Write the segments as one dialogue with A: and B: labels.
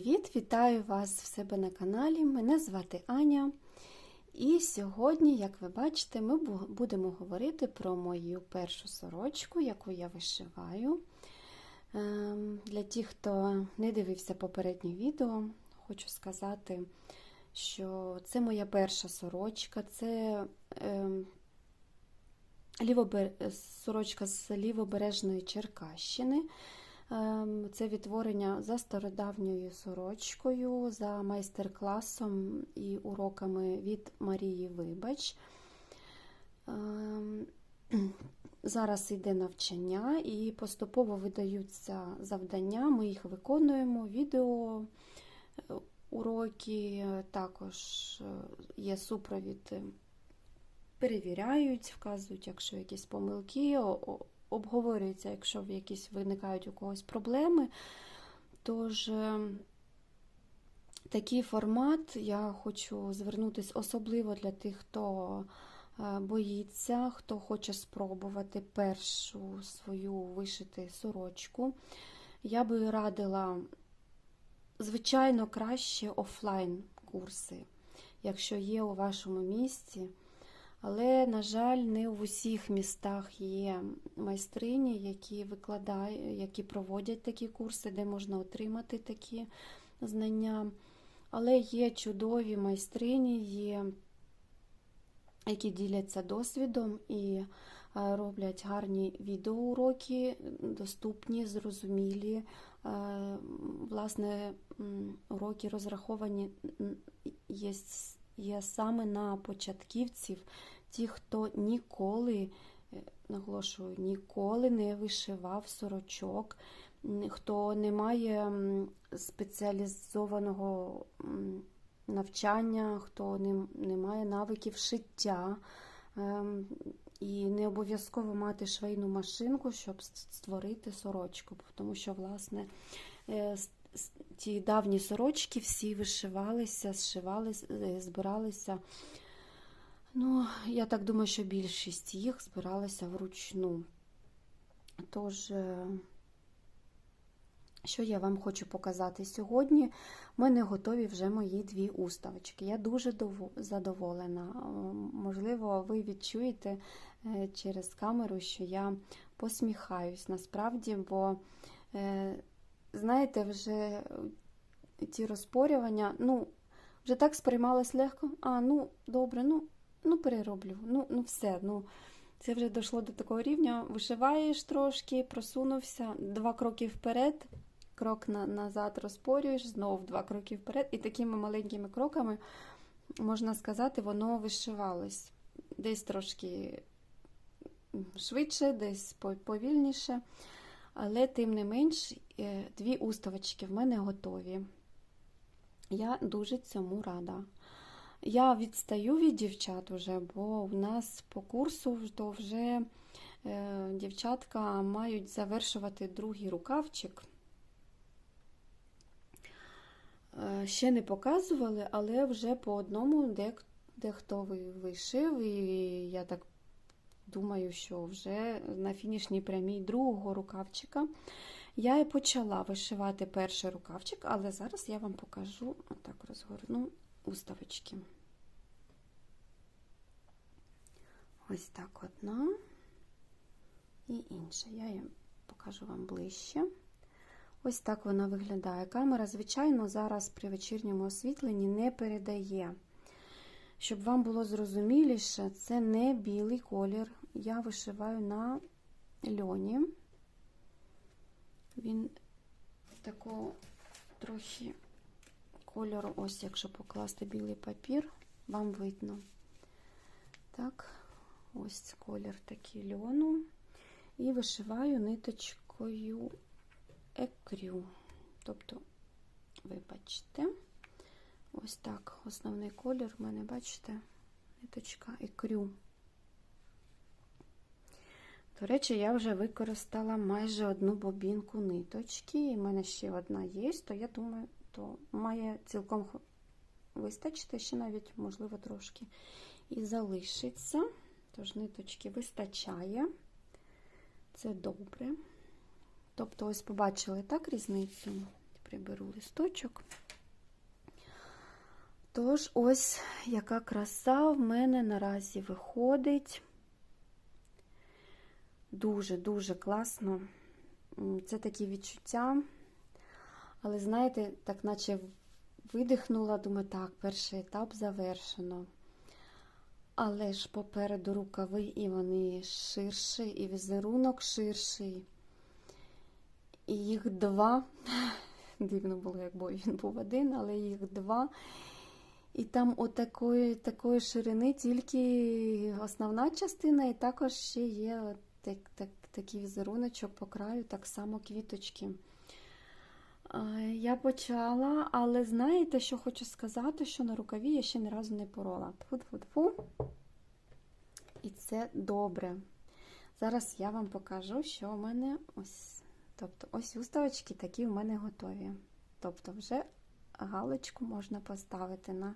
A: Привіт! Вітаю вас в себе на каналі. Мене звати Аня. І сьогодні, як ви бачите, ми будемо говорити про мою першу сорочку, яку я вишиваю. Ем, Для тих, хто не дивився попереднє відео, хочу сказати, що це моя перша сорочка, це ем, сорочка з лівобережної Черкащини. Ем, Це відтворення за стародавньою сорочкою, за майстер-класом і уроками від Марії Вибач. Ем, Зараз йде навчання і поступово видаються завдання. Ми їх виконуємо. Відео, е, уроки, також е, є супровід, перевіряють, вказують, якщо якісь помилки, обговорюється, якщо в якісь виникають у когось проблеми. Тож е, такий формат я хочу звернутися особливо для тих, хто е, боїться, хто хоче спробувати першу свою вишити сорочку. Я би радила, звичайно, краще офлайн курси, якщо є у вашому місті. Але, на жаль, не в усіх містах є майстрині, які викладають, які проводять такі курси, де можна отримати такі знання. Але є чудові майстрині, є, які діляться досвідом і е, роблять гарні відеоуроки, доступні, зрозумілі. Е, Власне, уроки розраховані є, є саме на початківців, ті, хто ніколи, е, наголошую, ніколи не вишивав сорочок, хто не має спеціалізованого навчання, хто не, не має навиків шиття. Ем, І не обов'язково мати швейну машинку, щоб створити сорочку, тому що, власне, е, ті давні сорочки всі вишивалися, зшивалися, е, збиралися. Ну, я так думаю, що більшість їх збиралася вручну. Тож, е, що я вам хочу показати сьогодні? У мене готові вже мої дві уставочки. Я дуже задоволена. Можливо, ви відчуєте е, через камеру, що я посміхаюсь насправді, бо, знаєте, вже ті розпорювання, ну, вже так сприймалось легко. А, ну, добре, ну, ну перероблю, ну, ну все. ну. Це вже дійшло до такого рівня. Вишиваєш трошки, просунувся два кроки вперед, крок на, назад розпорюєш, знов два кроки вперед. І такими маленькими кроками, можна сказати, воно вишивалось. Десь трошки швидше, десь по- повільніше. Але, тим не менш, е, дві уставочки в мене готові. Я дуже цьому рада. Я відстаю від дівчат уже, бо в нас по курсу то вже е, дівчатка мають завершувати другий рукавчик. Е, ще не показували, але вже по одному дехто ви- вишив, і я так думаю, що вже на фінішній прямій другого рукавчика я і почала вишивати перший рукавчик, але зараз я вам покажу, отак розгорну уставочки. Ось так одна і інша. Я її покажу вам ближче. Ось так вона виглядає. Камера, звичайно, зараз при вечірньому освітленні не передає. Щоб вам було зрозуміліше, це не білий колір. Я вишиваю на льоні. Він такого трохи кольору, ось якщо покласти білий папір, вам видно. Так, ось колір такий льону. І вишиваю ниточкою екрю. Тобто, вибачте, ось так. Основний колір в мене, бачите, ниточка екрю. До речі, я вже використала майже одну бобінку ниточки, і в мене ще одна є, то я думаю, то має цілком вистачити, ще навіть, можливо, трошки і залишиться. Тож ниточки вистачає. Це добре. Тобто, ось побачили так різницю. приберу листочок. Тож, ось яка краса в мене наразі виходить. Дуже-дуже класно. Це такі відчуття. Але, знаєте, так наче видихнула, думаю, так, перший етап завершено. Але ж попереду рукави, і вони ширші, і візерунок ширший. І їх два. Дивно було, якби він був один, але їх два. І там отакої такої ширини тільки основна частина, і також ще є так, так, такий візеруночок по краю, так само квіточки. Я почала, але знаєте, що хочу сказати, що на рукаві я ще ні разу не порола. Тфу-тфу-тфу. І це добре. Зараз я вам покажу, що у мене ось. Тобто, ось уставочки такі у мене готові. Тобто, вже галочку можна поставити на,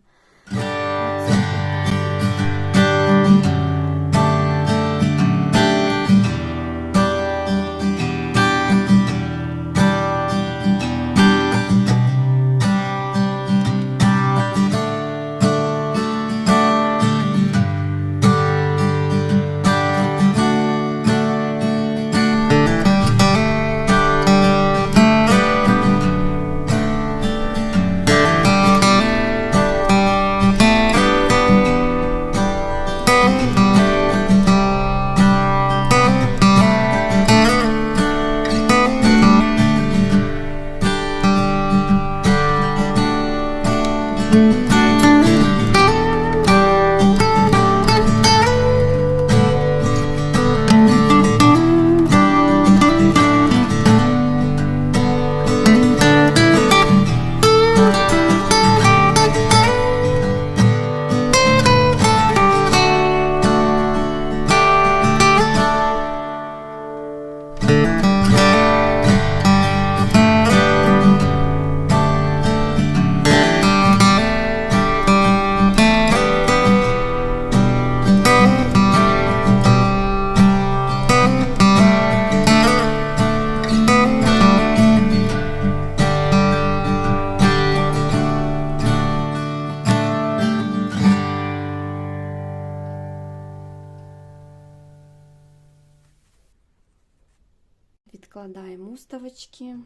A: Відкладаємо уставочки.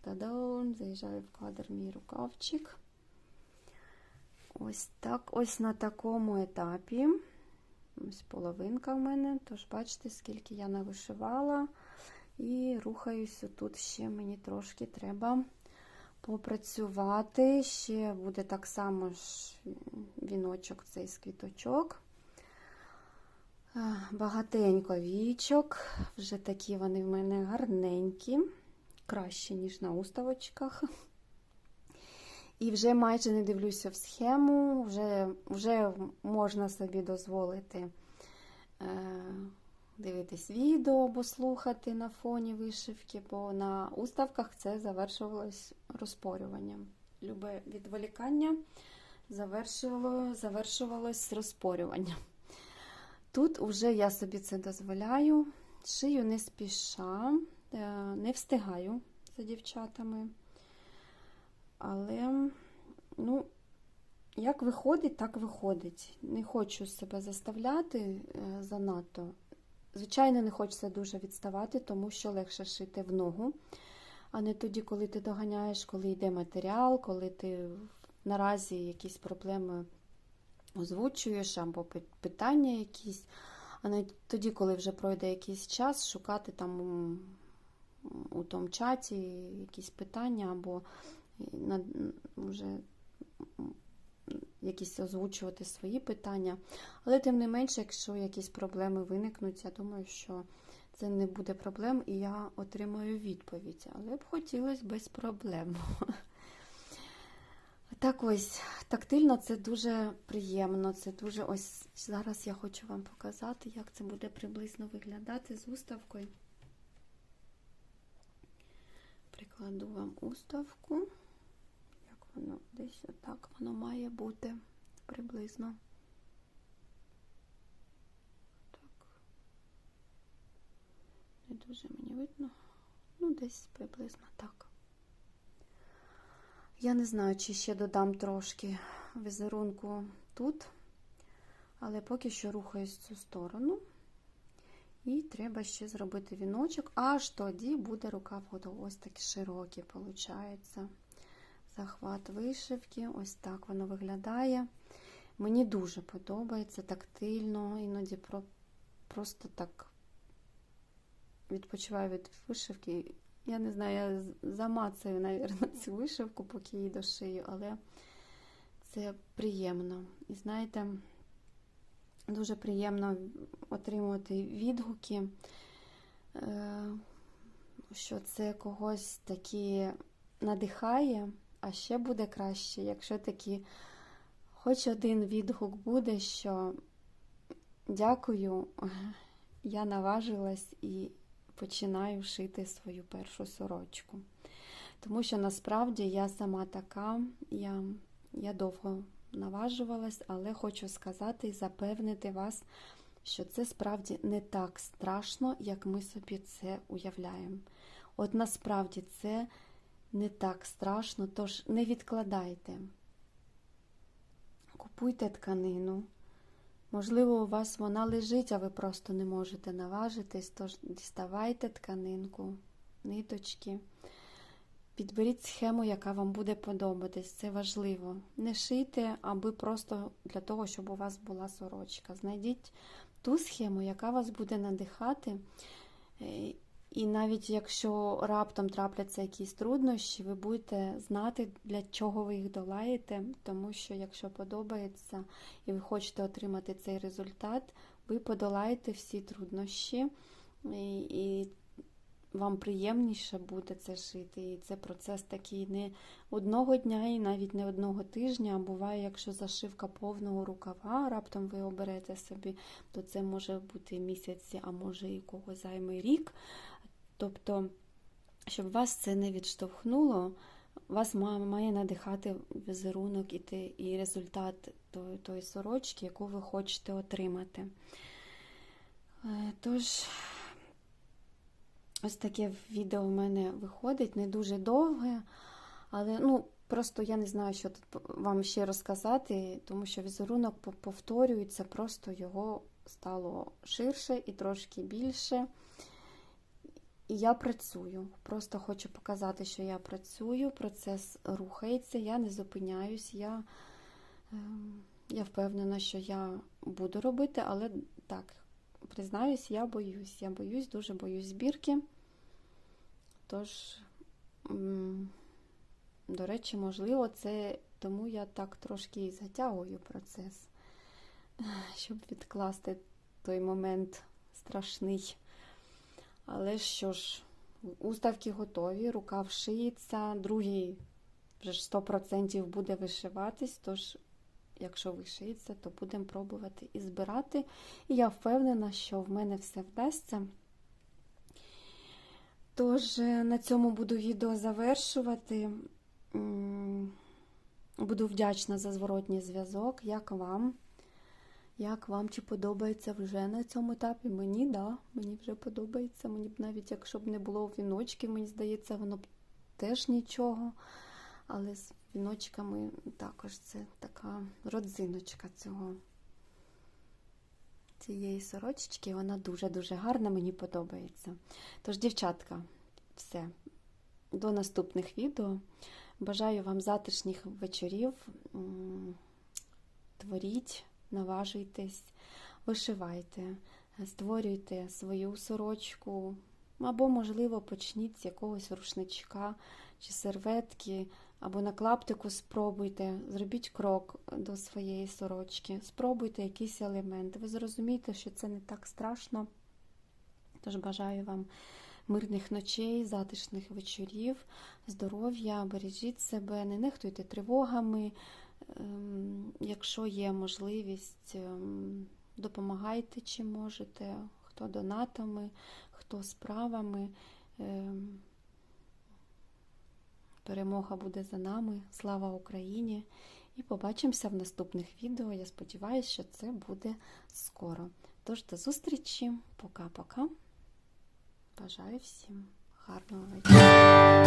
A: Та-дам! Заїжджаю в кадр мій рукавчик. Ось так, ось на такому етапі. Ось половинка в мене. Тож, бачите, скільки я навишивала. І рухаюся тут ще мені трошки треба попрацювати. Ще буде так само ж віночок цей з квіточок. Багатенько вічок. Вже такі вони в мене гарненькі, кращі, ніж на уставочках. І вже майже не дивлюся в схему, вже вже можна собі дозволити е, дивитись відео або слухати на фоні вишивки, бо на уставках це завершувалось розпорюванням. Любе відволікання завершувало, завершувалось розпорюванням. Тут вже я собі це дозволяю, шию не спіша, е, не встигаю за дівчатами. Але, ну, як виходить, так виходить. Не хочу себе заставляти е, занадто. Звичайно, не хочеться дуже відставати, тому що легше шити в ногу, а не тоді, коли ти доганяєш, коли йде матеріал, коли ти наразі якісь проблеми озвучуєш або питання якісь, а не тоді, коли вже пройде якийсь час, шукати там у тому чаті якісь питання або вже якісь озвучувати свої питання. Але, тим не менше, якщо якісь проблеми виникнуть, я думаю, що це не буде проблем, і я отримаю відповідь. Але б хотілося без проблем. Так ось, тактильно це дуже приємно. Це дуже ось зараз я хочу вам показати, як це буде приблизно виглядати з уставкою. Прикладу вам уставку. Як воно десь отак воно має бути приблизно. Так. Не дуже мені видно. Ну, десь приблизно так. Я не знаю, чи ще додам трошки візерунку тут, але поки що рухаюсь в цю сторону. І треба ще зробити віночок, аж тоді буде рукав готова. Ось такі широкі, виходить. Захват вишивки, ось так воно виглядає. Мені дуже подобається тактильно, іноді про, просто так відпочиваю від вишивки. Я не знаю, я замацаю, мабуть, цю вишивку, поки її дошию, але це приємно. І знаєте, дуже приємно отримувати відгуки, е, що це когось такі надихає, а ще буде краще, якщо такі хоч один відгук буде, що дякую, я наважилась і починаю шити свою першу сорочку. Тому що насправді я сама така, я, я довго наважувалась, але хочу сказати і запевнити вас, що це справді не так страшно, як ми собі це уявляємо. От насправді це не так страшно, тож не відкладайте. Купуйте тканину. Можливо, у вас вона лежить, а ви просто не можете наважитись, тож діставайте тканинку, ниточки. Підберіть схему, яка вам буде подобатись, це важливо. Не шийте, аби просто для того, щоб у вас була сорочка. Знайдіть ту схему, яка вас буде надихати. І навіть якщо раптом трапляться якісь труднощі, ви будете знати, для чого ви їх долаєте, тому що якщо подобається і ви хочете отримати цей результат, ви подолаєте всі труднощі, і, і вам приємніше буде це жити. І це процес такий не одного дня і навіть не одного тижня. А буває, якщо зашивка повного рукава, раптом ви оберете собі, то це може бути місяці, а може і когось займе рік. Тобто, щоб вас це не відштовхнуло, вас має надихати візерунок і, і результат тої, тої сорочки, яку ви хочете отримати. Е, тож, ось таке відео в мене виходить, не дуже довге, але ну, просто я не знаю, що тут вам ще розказати, тому що візерунок повторюється, просто його стало ширше і трошки більше. І я працюю. Просто хочу показати, що я працюю, процес рухається, я не зупиняюсь, я ем, я впевнена, що я буду робити, але так, признаюсь, я боюсь. Я боюсь, дуже боюсь збірки. Тож, до речі, можливо, це тому я так трошки затягую процес, щоб відкласти той момент страшний. Але що ж, уставки готові, рукав шиється, другий вже ж 100% буде вишиватись, тож, якщо вишиється, то будемо пробувати і збирати. І я впевнена, що в мене все вдасться. Тож, е, на цьому буду відео завершувати. Буду вдячна за зворотній зв'язок, як вам. Як вам чи подобається вже на цьому етапі? Мені, да, мені вже подобається. Мені б навіть якщо б не було віночків, мені здається, воно б теж нічого. Але з віночками також це така родзиночка цього цієї сорочечки. Вона дуже-дуже гарна, мені подобається. Тож, дівчатка, все. До наступних відео. Бажаю вам затишних вечорів. Творіть наважуйтесь, вишивайте, створюйте свою сорочку, або, можливо, почніть з якогось рушничка чи серветки, або на клаптику спробуйте, зробіть крок до своєї сорочки, спробуйте якийсь елемент. Ви зрозумієте, що це не так страшно. Тож бажаю вам мирних ночей, затишних вечорів, здоров'я, бережіть себе, не нехтуйте тривогами. Ем, якщо є можливість, ем, допомагайте чи можете, хто донатами, хто справами. Ем, перемога буде за нами. Слава Україні! І побачимося в наступних відео. Я сподіваюся, що це буде скоро. Тож, до зустрічі, пока-пока. Бажаю всім гарного вечора.